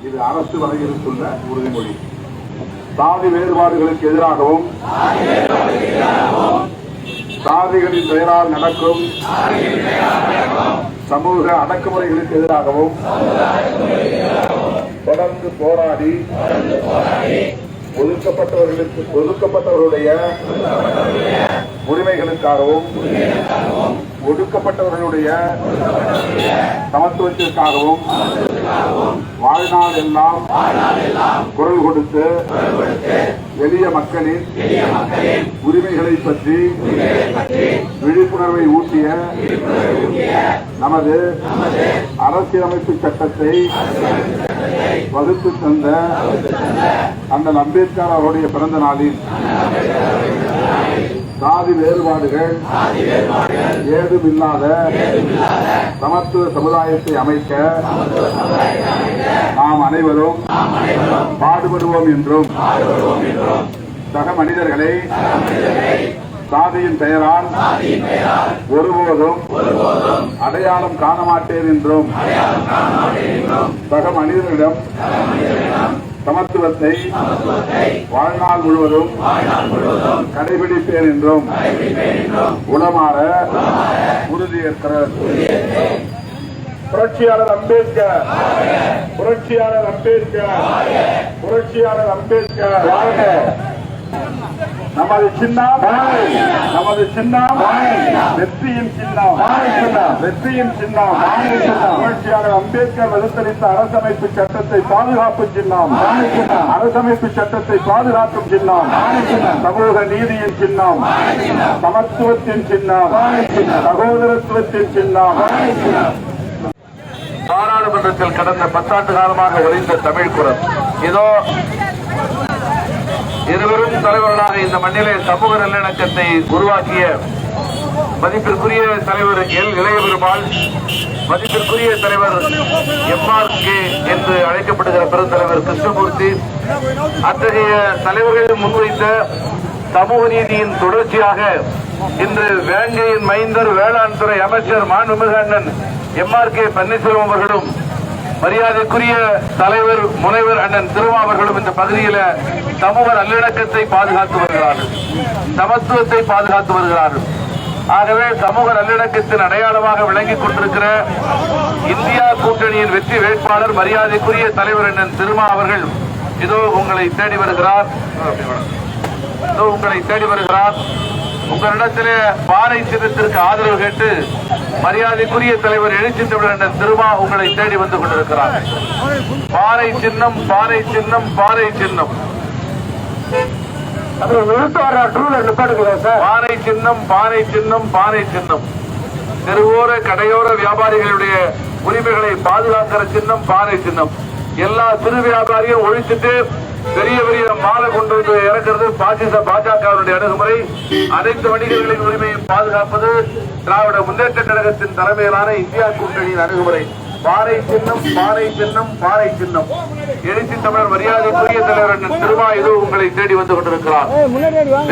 இது அரசு வரையறுத்துள்ள உறுதிமொழி. சாதி வேறுபாடுகளுக்கு எதிராகவும் சாதிகளின் பெயரால் நடக்கும் சமூக அடக்குமுறைகளுக்கு எதிராகவும் தொடர்ந்து போராடி ஒதுக்கப்பட்டவர்களுக்கு ஒதுக்கப்பட்டவருடைய உரிமைகளுக்காகவும் ஒடுக்கப்பட்டவர்களுடைய சமத்துவத்திற்காகவும் வாழ்நாள் எல்லாம் குரல் கொடுத்து எளிய மக்களின் உரிமைகளை பற்றி விழிப்புணர்வை ஊட்டிய நமது அரசியலமைப்பு சட்டத்தை வகுத்து தந்த அண்ணல் அம்பேத்கர் அவருடைய பிறந்த நாளில் சாதி வேறுபாடுகள் ஏதும் இல்லாத சமத்துவ சமுதாயத்தை அமைக்க நாம் அனைவரும் பாடுபடுவோம் என்றும் சக மனிதர்களை சாதியின் பெயரால் ஒருபோதும் அடையாளம் காண மாட்டேன் என்றும் சக மனிதர்களிடம் சமத்துவத்தை வாழ்நாள் முழுவதும் கடைபிடிப்பேன் என்றும் உளமாற உறுதியேற்கிறார் புரட்சியாளர் அம்பேத்கர். புரட்சியாளர் அம்பேத்கர். புரட்சியாளர் அம்பேத்கர். வாழ்க நமது சின்னம். நமது சின்னம். வெற்றியின் சின்னம். வெற்றியின் சின்னம். புரட்சியாளர் அம்பேத்கர் வகுத்தளித்த அரசமைப்பு சட்டத்தை பாதுகாப்பு சின்னம். அரசமைப்பு சட்டத்தை பாதுகாக்கும் சின்னம். சமூக நீதியின் சின்னம். சமத்துவத்தின் சின்னம். சகோதரத்துவத்தின் சின்னம்? பாராளுமன்றத்தில் கடந்த பத்தாண்டு காலமாக ஒளிந்த தமிழ் குரல். இதோ இருவரும் தலைவர்களாக இந்த மண்ணிலே சமூக நல்லிணக்கத்தை உருவாக்கிய மதிப்பிற்குரிய தலைவர் எல். இளைய பெருமாள் மதிப்பிற்குரிய தலைவர் எம்ஆர் கே. என்று அழைக்கப்படுகிற பெருந்தலைவர் கிருஷ்ணமூர்த்தி அத்தகைய தலைவர்கள் முன்வைத்த சமூக நீதியின் தொடர்ச்சியாக இன்று வேங்கையின் மைந்தர் வேளாண் துறை அமைச்சர் மாண்புமிகு அண்ணன் எம்ஆர் கே பன்னீர்செல்வம் அவர்களும் மரியாதைக்குரிய தலைவர் முனைவர் அண்ணன் திருமா அவர்களும் இந்த பகுதியில சமூக நல்லிணக்கத்தை பாதுகாத்து வருகிறார்கள். சமத்துவத்தை பாதுகாத்து வருகிறார்கள். ஆகவே சமூக நல்லிணக்கத்தின் அடையாளமாக விளங்கிக் கொண்டிருக்கிற இந்தியா கூட்டணியின் வெற்றி வேட்பாளர் மரியாதைக்குரிய தலைவர் அண்ணன் திருமா அவர்கள் இதோ உங்களை தேடி வருகிறார். இதோ உங்களை தேடி வருகிறார். உங்களிடத்திலே பாறை சின்னத்திற்கு ஆதரவு கேட்டு மரியாதைக்குரிய தலைவர் எழுச்சி தமிழர் என்ற திருமா உங்களை தேடி வந்து கொண்டிருக்கிறார். பாறை சின்னம் பாறை சின்னம் பாறை சின்னம். பாறை சின்னம் பாறை சின்னம் பாறை சின்னம். தெருவோர கடையோர வியாபாரிகளுடைய உரிமைகளை பாதுகாக்கிற சின்னம் பாறை சின்னம். எல்லா சிறு வியாபாரியும் ஒழிச்சிட்டு பெரிய பெரிய மாலை கொண்டு வந்து இறக்கிறது பாசிச பாஜகவினுடைய அணுகுமுறை. அனைத்து வணிகர்களின் உரிமையை பாதுகாப்பது திராவிட முன்னேற்ற கழகத்தின் தலைமையிலான இந்தியா கூட்டணியின் அணுகுமுறை. பாறை சின்னம் பாறை சின்னம் பாறை சின்னம். எழுச்சி தமிழர் மரியாதைக்குரிய தலைவர் திருமாயுது உங்களை தேடி வந்து கொண்டிருக்கிறார்.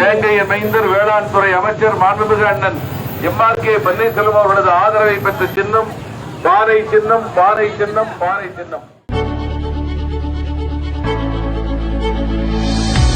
வேங்கைய மைந்தர் வேளாண் துறை அமைச்சர் மாண்புமிகு அண்ணன் எம்ஆர் கே பன்னீர்செல்வம் அவர்களது ஆதரவை பெற்ற சின்னம். பாறை சின்னம் பாறை சின்னம் பாறை சின்னம்.